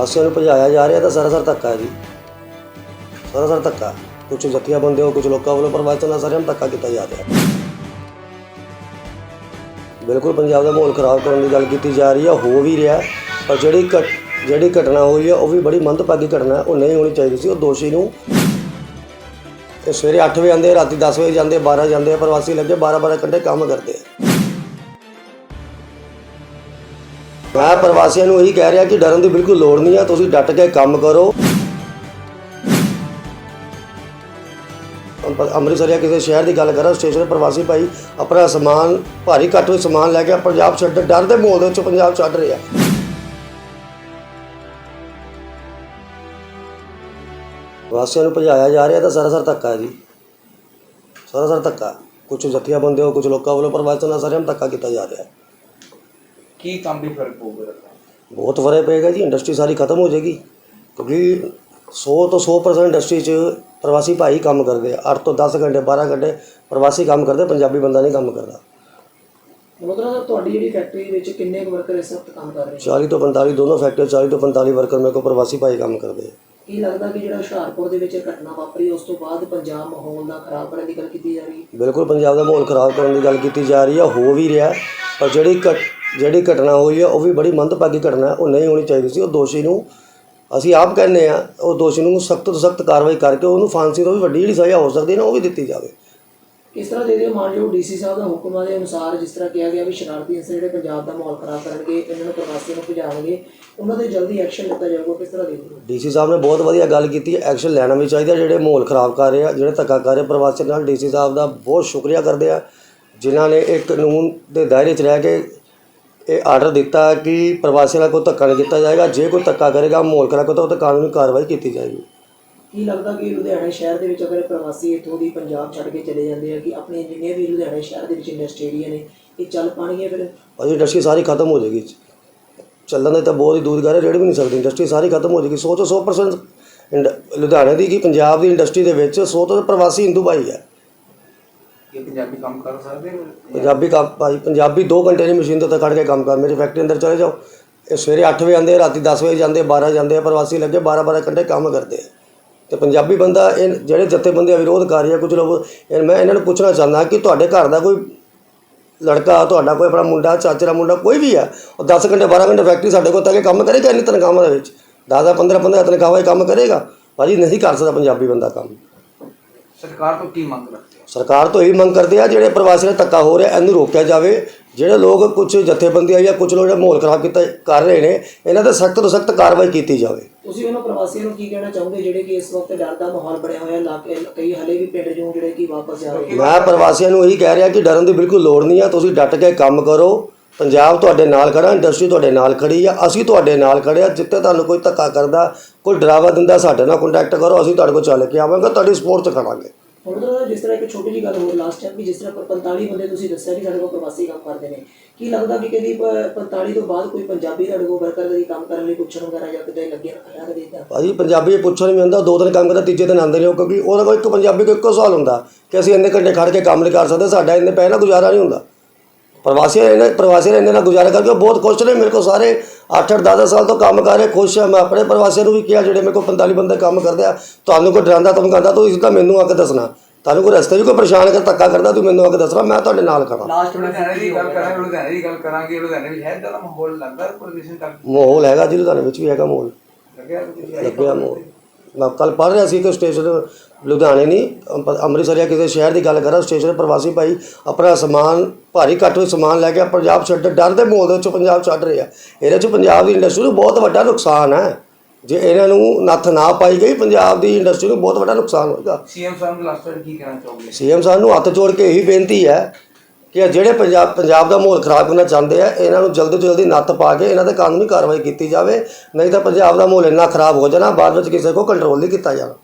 ਵਾਸੀਆਂ ਨੂੰ ਭਜਾਇਆ ਜਾ ਰਿਹਾ ਤਾਂ ਸਰਾਸਰ ਧੱਕਾ ਹੈ ਜੀ। ਸਰਾਸਰ ਧੱਕਾ। ਕੁਝ ਜੱਥੀਆਂ ਬੰਦੇ ਹੋ ਕੁਝ ਲੋਕਾਂ ਵੱਲੋਂ ਪ੍ਰਵਾਸੀਆਂ ਸਾਰਿਆਂ ਨੂੰ ਧੱਕਾ ਕੀਤਾ ਜਾ ਰਿਹਾ। ਬਿਲਕੁਲ ਪੰਜਾਬ ਦਾ ਮਾਹੌਲ ਖਰਾਬ ਕਰਨ ਦੀ ਗੱਲ ਕੀਤੀ ਜਾ ਰਹੀ ਹੈ, ਹੋ ਵੀ ਰਿਹਾ ਪਰ ਜਿਹੜੀ ਘਟ, ਜਿਹੜੀ ਘਟਨਾ ਹੋਈ ਹੈ, ਉਹ ਵੀ ਬੜੀ ਮੰਦਭਾਗੀ ਘਟਨਾ ਉਹ ਨਹੀਂ ਹੋਣੀ ਚਾਹੀਦੀ ਸੀ, ਉਹ ਦੋਸ਼ੀ ਨੂੰ ਇਹ ਸਵੇਰੇ 8 ਵਜੇ ਆਉਂਦੇ, ਰਾਤੀ 10 ਵਜੇ ਜਾਂਦੇ 12 ਜਾਂਦੇ ਪ੍ਰਵਾਸੀ ਲੱਗੇ 12 12 ਘੰਟੇ ਕੰਮ ਕਰਦੇ ਆ। ਮੈਂ ਪ੍ਰਵਾਸੀਆਂ ਨੂੰ ਇਹੀ ਕਹਿ ਰਿਹਾ ਕਿ ਡਰਨ ਦੀ ਬਿਲਕੁਲ ਲੋੜ ਨਹੀਂ ਆ, ਤੁਸੀਂ ਡਟ ਕੇ ਕੰਮ ਕਰੋ। ਅੰਮ੍ਰਿਤਸਰ ਜਾਂ ਕਿਸੇ ਸ਼ਹਿਰ ਦੀ ਗੱਲ ਕਰਾਂ, ਸਟੇਸ਼ਨ ਪ੍ਰਵਾਸੀ ਭਾਈ ਆਪਣਾ ਸਮਾਨ, ਭਾਰੀ ਘੱਟ ਹੋਏ ਸਮਾਨ ਲੈ ਕੇ ਪੰਜਾਬ ਛੱਡ, ਡਰ ਦੇ ਮਾਹੌਲ ਦੇ ਵਿੱਚ ਪੰਜਾਬ ਛੱਡ ਰਿਹਾ। ਪ੍ਰਵਾਸੀਆਂ ਨੂੰ ਭਜਾਇਆ ਜਾ ਰਿਹਾ ਤਾਂ ਸਰਾਸਰ ਧੱਕਾ ਜੀ। ਸਰਾਸਰ ਧੱਕਾ। ਕੁਝ ਜਥੀਆਂ ਬੰਦੇ ਹੋ ਕੁਝ ਲੋਕਾਂ ਵੱਲੋਂ ਪ੍ਰਵਾਸੀਆਂ ਨਾਲ ਸਾਰਿਆਂ ਨੂੰ ਧੱਕਾ ਕੀਤਾ ਜਾ ਰਿਹਾ। ਹੈ ਕੀ ਕੰਮ ਵੀ ਫ਼ਰਕ ਪਊਗਾ ਬਹੁਤ ਫ਼ਰਕ ਪਏਗਾ ਜੀ ਇੰਡਸਟਰੀ ਸਾਰੀ ਖਤਮ ਹੋ ਜਾਏਗੀ। ਕਿਉਂਕਿ 100 ਤੋਂ 100% ਇੰਡਸਟਰੀ 'ਚ ਪ੍ਰਵਾਸੀ ਭਾਈ ਕੰਮ ਕਰਦੇ ਆ। 8 ਤੋਂ 10 ਘੰਟੇ 12 ਘੰਟੇ ਪ੍ਰਵਾਸੀ ਕੰਮ ਕਰਦੇ ਪੰਜਾਬੀ ਬੰਦਾ ਨਹੀਂ ਕੰਮ ਕਰਦਾ। ਮਤਲਬ ਤੁਹਾਡੀ ਜਿਹੜੀ ਫੈਕਟਰੀ ਵਿੱਚ ਕਿੰਨੇ ਕੁ ਵਰਕਰ ਇਸ ਵਕਤ ਕੰਮ ਕਰ ਰਹੇ 40 ਤੋਂ 45 ਦੋਨੋਂ ਫੈਕਟਰੀ 40 ਤੋਂ 45 ਵਰਕਰ ਮੇਰੇ ਕੋਲ ਪ੍ਰਵਾਸੀ ਭਾਈ ਕੰਮ ਕਰਦੇ ਆ। ਕੀ ਲੱਗਦਾ ਕਿ ਜਿਹੜਾ ਹੁਸ਼ਿਆਰਪੁਰ ਦੇ ਵਿੱਚ ਇਹ ਘਟਨਾ ਵਾਪਰੀ ਉਸ ਤੋਂ ਬਾਅਦ ਪੰਜਾਬ ਮਾਹੌਲ ਦਾ ਖਰਾਬ ਕਰਨ ਦੀ ਗੱਲ ਕੀਤੀ ਜਾ ਰਹੀ ਹੈ? ਬਿਲਕੁਲ ਪੰਜਾਬ ਦਾ ਮਾਹੌਲ ਖਰਾਬ ਕਰਨ ਦੀ ਗੱਲ ਕੀਤੀ ਜਾ ਰਹੀ ਹੈ ਹੋ ਵੀ ਰਿਹਾ ਪਰ ਜਿਹੜੀ ਜਿਹੜੀ ਘਟਨਾ ਹੋਈ ਹੈ ਉਹ ਵੀ ਬੜੀ ਮੰਦਭਾਗੀ ਘਟਨਾ ਉਹ ਨਹੀਂ ਹੋਣੀ ਚਾਹੀਦੀ ਸੀ। ਉਹ ਦੋਸ਼ੀ ਨੂੰ ਅਸੀਂ ਆਪ ਕਹਿੰਦੇ ਆ ਉਹ ਦੋਸ਼ੀ ਨੂੰ ਸਖਤ ਤੋਂ ਸਖਤ ਕਾਰਵਾਈ ਕਰਕੇ ਉਹਨੂੰ ਫਾਂਸੀ ਤੋਂ ਵੀ ਵੱਡੀ ਜਿਹੜੀ ਸਜ਼ਾ ਹੋ ਸਕਦੀ ਹੈ ਨਾ ਉਹ ਵੀ ਦਿੱਤੀ ਜਾਵੇ। ਇਸ ਤਰ੍ਹਾਂ ਦੇ ਦਿਓ ਮਾਨਯੋਗ ਡੀਸੀ ਸਾਹਿਬ ਦਾ ਹੁਕਮਾਂ ਦੇ ਅਨੁਸਾਰ ਜਿਸ ਤਰ੍ਹਾਂ ਕਿਹਾ ਗਿਆ ਵੀ ਸ਼ਰਾਰਤੀ ਅੰਸਰ ਜਿਹੜੇ ਪੰਜਾਬ ਦਾ ਮਾਹੌਲ ਖਰਾਬ ਕਰਨਗੇ ਇਹਨਾਂ ਨੂੰ ਪ੍ਰਵਾਸੀਆਂ ਨੂੰ ਭਜਾਉਣਗੇ ਉਹਨਾਂ ਤੇ ਜਲਦੀ ਐਕਸ਼ਨ ਲਿੱਤਾ ਜਾਊਗਾ ਕਿਸ ਤਰ੍ਹਾਂ ਹੋ ਡੀਸੀ ਸਾਹਿਬ ਨੇ ਬਹੁਤ ਵਧੀਆ ਗੱਲ ਕੀਤੀ ਹੈ ਐਕਸ਼ਨ ਲੈਣਾ ਵੀ ਚਾਹੀਦਾ ਜਿਹੜੇ ਮਾਹੌਲ ਖਰਾਬ ਕਰ ਰਹੇ ਆ ਜਿਹੜੇ ਧੱਕਾ ਕਰ ਰਹੇ ਪ੍ਰਵਾਸੀ ਨਾਲ ਡੀਸੀ ਸਾਹਿਬ ਦਾ ਬਹੁਤ ਸ਼ੁਕਰੀਆ ਕਰਦੇ ਆ ਜਿਨ੍ਹਾਂ ਨੇ ਇਹ ਕਾਨੂੰਨ ਦੇ ਦਾਇਰੇ 'ਚ ਰਹਿ ਕੇ ਇਹ ਆਰਡਰ ਦਿੱਤਾ ਕਿ ਪ੍ਰਵਾਸੀਆਂ ਨਾਲ ਕੋਈ ਧੱਕਾ ਨਹੀਂ ਕੀਤਾ ਜਾਏਗਾ। ਜੇ ਕੋਈ ਧੱਕਾ ਕਰੇਗਾ ਮਾਹੌਲ ਖਰਾਬ ਕਰੇਗਾ ਤਾਂ ਉਹ ਤੇ ਕਾਨੂੰਨੀ ਕਾਰਵਾਈ ਕੀਤੀ ਜਾਏਗੀ। ਕੀ ਲੱਗਦਾ ਕਿ ਲੁਧਿਆਣਾ ਸ਼ਹਿਰ ਦੇ ਵਿੱਚ ਅਗਰ ਪ੍ਰਵਾਸੀ ਇੱਥੋਂ ਦੀ ਪੰਜਾਬ ਛੱਡ ਕੇ ਚਲੇ ਜਾਂਦੇ ਆ ਕਿ ਆਪਣੇ ਜਿੰਨੇ ਵੀ ਲੁਧਿਆਣਾ ਸ਼ਹਿਰ ਦੇ ਵਿੱਚ ਇੰਡਸਟਰੀਆਂ ਨੇ ਇਹ ਚੱਲ ਪਾਣਗੀਆਂ ਫਿਰ? ਅਜੀ ਇੰਡਸਟਰੀ ਸਾਰੀ ਖਤਮ ਹੋ ਜਾਏਗੀ। ਚੱਲਣ ਦੇ ਤਾਂ ਬਹੁਤ ਹੀ ਦੂਰ ਗੱਲ ਰੇੜ ਵੀ ਨਹੀਂ ਸਕਦੀ। ਇੰਡਸਟਰੀ ਸਾਰੀ ਖਤਮ ਹੋ ਜਾਏਗੀ। 100 ਤੋਂ 100% ਇੰਡ- ਲੁਧਿਆਣੇ ਦੀ ਕੀ ਪੰਜਾਬ ਦੀ ਇੰਡਸਟਰੀ ਦੇ ਵਿੱਚ 100 ਤੋਂ ਪ੍ਰਵਾਸੀ ਹਿੰਦੂ ਭਾਈ ਹੈ। ਇਹ ਪੰਜਾਬੀ ਕੰਮ ਕਰ ਸਕਦੇ ਹੋ? ਪੰਜਾਬੀ ਕੰਮ ਭਾਈ ਪੰਜਾਬੀ 2 ਘੰਟੇ ਦੀ ਮਸ਼ੀਨ ਤੋਂ ਤਾਂ ਖੜ ਕੇ ਕੰਮ ਕਰ। ਮੇਰੀ ਫੈਕਟਰੀ ਅੰਦਰ ਚਲੇ ਜਾਓ। ਇਹ ਸਵੇਰੇ 8 ਵਜੇ ਆਉਂਦੇ ਰਾਤੀ 10 ਵਜੇ ਜਾਂਦੇ 12 ਜਾਂਦੇ ਆ ਪ੍ਰਵਾਸੀ ਲੱਗੇ 12 12 ਘੰਟੇ ਕੰਮ ਕਰਦੇ ਆ। ਤੇ ਪੰਜਾਬੀ ਬੰਦਾ ਇਹ ਜਿਹੜੇ ਜਥੇਬੰਦੀਆਂ ਵਿਰੋਧ ਕਰ ਰਹੀ ਆ ਕੁਝ ਲੋਕ ਇਹ ਮੈਂ ਇਹਨਾਂ ਨੂੰ ਪੁੱਛਣਾ ਚਾਹੁੰਦਾ ਕਿ ਤੁਹਾਡੇ ਘਰ ਦਾ ਕੋਈ ਲੜਕਾ ਤੁਹਾਡਾ ਕੋਈ ਆਪਣਾ ਮੁੰਡਾ ਚਾਚੇ ਦਾ ਮੁੰਡਾ ਕੋਈ ਵੀ ਹੈ ਉਹ 10 ਘੰਟੇ 12 ਘੰਟੇ ਫੈਕਟਰੀ ਸਾਡੇ ਕੋਲ ਤਾਂ ਕਿ ਕੰਮ ਕਰੇਗਾ ਇੰਨੀ ਤਨਖਾਹਾਂ ਦੇ ਵਿੱਚ? 10 15 15 ਤਨਖਾਹਾਂ 'ਚ ਕੰਮ ਕਰੇਗਾ? ਭਾਜੀ ਨਹੀਂ ਕਰ ਸਕਦਾ ਪੰਜਾਬੀ ਬੰਦਾ ਕੰਮ। ਸਰਕਾਰ ਤੋਂ ਕੀ ਮੰਗ ਰੱਖਦੇ ਸਰਕਾਰ ਤੋਂ ਇਹੀ ਮੰਗ ਕਰਦੇ ਆ ਜਿਹੜੇ ਪ੍ਰਵਾਸੀ ਨਾਲ ਧੱਕਾ ਹੋ ਰਿਹਾ ਇਹਨੂੰ ਰੋਕਿਆ ਜਾਵੇ। ਜਿਹੜੇ ਲੋਕ ਕੁਝ ਜਥੇਬੰਦੀਆਂ ਜਾਂ ਕੁਝ ਲੋਕ ਜਿਹੜੇ ਮਾਹੌਲ ਖਰਾਬ ਕੀਤਾ ਕਰ ਰਹੇ ਨੇ ਇਹਨਾਂ ਤੇ ਸਖਤ ਤੋਂ ਸਖਤ ਕਾਰਵਾਈ ਕੀਤੀ ਜਾਵੇ। ਤੁਸੀਂ ਉਹਨਾਂ ਪ੍ਰਵਾਸੀਆਂ ਨੂੰ ਕੀ ਕਹਿਣਾ ਚਾਹੋਗੇ ਜਿਹੜੇ ਕਿ ਇਸ ਵਕਤ ਡਰ ਦਾ ਮਾਹੌਲ ਬਣਿਆ ਹੋਇਆ ਇਲਾਕੇ ਕਈ ਹਲੇ ਵੀ ਪਿੰਡ ਜੋ ਜਿਹੜੇ ਕਿ ਵਾਪਸ ਜਾ ਰਹੇ ਮੈਂ ਪ੍ਰਵਾਸੀਆਂ ਨੂੰ ਇਹੀ ਕਹਿ ਰਿਹਾ ਕਿ ਡਰਨ ਦੀ ਬਿਲਕੁਲ ਲੋੜ ਨਹੀਂ ਆ ਤੁਸੀਂ ਡਟ ਕੇ ਕੰਮ ਕਰੋ। ਪੰਜਾਬ ਤੁਹਾਡੇ ਨਾਲ ਖੜਾ ਇੰਡਸਟਰੀ ਤੁਹਾਡੇ ਨਾਲ ਖੜੀ ਆ ਅਸੀਂ ਤੁਹਾਡੇ ਨਾਲ ਖੜੇ ਆ ਜਿੱਥੇ ਤੁਹਾਨੂੰ ਕੋਈ ਧੱਕਾ ਕਰਦਾ ਕੋਈ ਡਰਾਵਾ ਦਿੰਦਾ ਸਾਡੇ ਨਾਲ ਕੰਟੈਕਟ ਕਰੋ ਅਸੀਂ ਤੁਹਾਡੇ ਕੋਲ ਚੱਲ ਕੇ ਆਵਾਂਗੇ ਤੁਹਾਡੀ ਸਪੋਰਟ 'ਚ ਖੜਾਂਗੇ। ਹੁਣ ਤਾਂ ਜਿਸ ਤਰ੍ਹਾਂ ਇੱਕ ਛੋਟੀ ਜਿਹੀ ਗੱਲ ਹੋਰ ਲਾਸਟ ਟਾਈਮ ਵੀ ਜਿਸ ਤਰ੍ਹਾਂ 45 ਬੰਦੇ ਤੁਸੀਂ ਦੱਸਿਆ ਕਿ ਸਾਡੇ ਕੋਲ ਪ੍ਰਵਾਸੀ ਕੰਮ ਕਰਦੇ ਨੇ, ਕੀ ਲੱਗਦਾ ਕਿ ਕਦੀ 45 ਤੋਂ ਬਾਅਦ ਕੋਈ ਪੰਜਾਬੀ ਤੁਹਾਡੇ ਕੋਲ ਵਰਕਰ ਦੀ ਕੰਮ ਕਰਨ ਲਈ ਪੁੱਛਣ ਵਗੈਰਾ ਜਾਂ ਕਿਤੇ ਲੱਗੇ ਰੱਖਿਆ ਕਦੇ ਇਦਾਂ? ਭਾਜੀ, ਪੰਜਾਬੀ ਪੁੱਛਣ ਵੀ ਹੁੰਦਾ, ਦੋ ਦਿਨ ਕੰਮ ਕਰਦਾ ਤੀਜੇ ਦਿਨ ਆਉਂਦੇ ਨਹੀਂ ਉਹ, ਕਿਉਂਕਿ ਉਹਦਾ ਕੋਈ ਇੱਕ ਪੰਜਾਬੀ ਕੋਈ ਇੱਕੋ ਸਵਾਲ ਹੁੰਦਾ ਕਿ ਅਸੀਂ ਇੰਨੇ ਘੰਟੇ ਖੜ ਕੇ ਕੰਮ ਨਹੀਂ ਕਰ ਸਕਦੇ, ਸਾਡਾ ਇੰਨੇ ਪੈਸੇ ਨਾਲ ਗੁਜ਼ਾਰਾ ਨਹੀਂ ਹੁੰਦਾ। ਪ੍ਰਵਾਸੀ ਇਹਨੇ ਪ੍ਰਵਾਸੀ ਇਹਨੇ ਨਾਲ ਗੁਜ਼ਾਰਾ ਕਰਕੇ ਉਹ ਬਹੁਤ ਖੁਸ਼ ਨੇ, ਮੇਰੇ ਕੋਲ ਸਾਰੇ 8-8 10 ਸਾਲ ਤੋਂ ਕੰਮ ਕਰ ਰਹੇ ਖੁਸ਼ ਆ ਮੈਂ। ਆਪਣੇ ਪ੍ਰਵਾਸੀਆਂ ਨੂੰ ਵੀ ਕਿਹਾ ਜਿਹੜੇ ਮੇਰੇ ਕੋਲ 45 ਬੰਦੇ ਕੰਮ ਕਰਦੇ ਆ ਤੁਹਾਨੂੰ ਕੋਈ ਡਰਾਉਂਦਾ ਧਮਕਾਉਂਦਾ ਤੂੰ ਇਸ ਤਾਂ ਮੈਨੂੰ ਆ ਕੇ ਦੱਸਣਾ। ਤੁਹਾਨੂੰ ਕੋਈ ਰਸਤੇ 'ਚ ਕੋਈ ਪਰੇਸ਼ਾਨ ਕਰ ਧੱਕਾ ਕਰਦਾ ਤੂੰ ਮੈਨੂੰ ਆ ਕੇ ਦੱਸਣਾ ਮੈਂ ਤੁਹਾਡੇ ਨਾਲ ਖੜਾ। ਲਾਸਟ ਲੁਧਿਆਣੇ ਦੀ ਗੱਲ ਕਰਾਂਗੇ ਲੁਧਿਆਣੇ ਦੀ ਗੱਲ ਕਰਾਂਗੇ ਲੁਧਿਆਣੇ ਵਿੱਚ ਹੈ ਤਾਂ ਮਾਹੌਲ ਲੱਗਦਾ ਪ੍ਰਦੂਸ਼ਣ ਤੱਕ? ਮਾਹੌਲ ਹੈਗਾ ਜੀ ਲੁਧਿਆਣੇ ਵਿੱਚ ਵੀ ਹੈਗਾ ਮਾਹੌਲ। ਲੱਗਿਆ ਮਾਹੌਲ। ਕੱਲ ਪੜ੍ਹ ਰਿਹਾ ਸੀ ਕਿ ਸਟੇਸ਼ਨ ਲੁਧਿਆਣੇ ਨਹੀਂ ਅੰਮ੍ਰਿਤਸਰ ਜਾਂ ਕਿਸੇ ਸ਼ਹਿਰ ਦੀ ਗੱਲ ਕਰਾਂ ਸਟੇਸ਼ਨ ਪ੍ਰਵਾਸੀ ਭਾਈ ਆਪਣਾ ਸਮਾਨ ਭਾਰੀ ਘੱਟ ਹੋਏ ਸਮਾਨ ਲੈ ਕੇ ਪੰਜਾਬ ਛੱਡ ਡਰ ਦੇ ਮਾਹੌਲ ਦੇ ਵਿੱਚ ਪੰਜਾਬ ਛੱਡ ਰਹੇ। ਇਹਦੇ 'ਚ ਪੰਜਾਬ ਦੀ ਇੰਡਸਟਰੀ ਨੂੰ ਬਹੁਤ ਵੱਡਾ ਨੁਕਸਾਨ ਹੈ। ਜੇ ਇਹਨਾਂ ਨੂੰ ਨੱਥ ਨਾ ਪਾਈ ਗਈ ਪੰਜਾਬ ਦੀ ਇੰਡਸਟਰੀ ਨੂੰ ਬਹੁਤ ਵੱਡਾ ਨੁਕਸਾਨ ਹੋਏਗਾ। ਸੀਐਮ ਸਾਹਿਬ ਲਾਸਟ ਕੀ ਕਹਿਣਾ ਚਾਹੋਗੇ? ਸੀਐਮ ਸਾਹਿਬ ਨੂੰ ਹੱਥ ਜੋੜ ਕੇ ਇਹੀ ਬੇਨਤੀ ਹੈ ਕਿ ਜਿਹੜੇ ਪੰਜਾਬ ਪੰਜਾਬ ਦਾ ਮਾਹੌਲ ਖਰਾਬ ਕਰਨਾ ਚਾਹੁੰਦੇ ਆ, ਇਹਨਾਂ ਨੂੰ ਜਲਦੀ ਤੋਂ ਜਲਦੀ ਨੱਥ ਪਾ ਕੇ ਇਹਨਾਂ ਤੇ ਕਾਨੂੰਨੀ ਕਾਰਵਾਈ ਕੀਤੀ ਜਾਵੇ, ਨਹੀਂ ਤਾਂ ਪੰਜਾਬ ਦਾ ਮਾਹੌਲ ਇੰਨਾ ਖਰਾਬ ਹੋ ਜਾਣਾ, ਬਾਅਦ ਵਿੱਚ ਕਿਸੇ ਕੋ ਕੰਟਰੋਲ ਨਹੀਂ ਕੀਤਾ ਜਾਣਾ।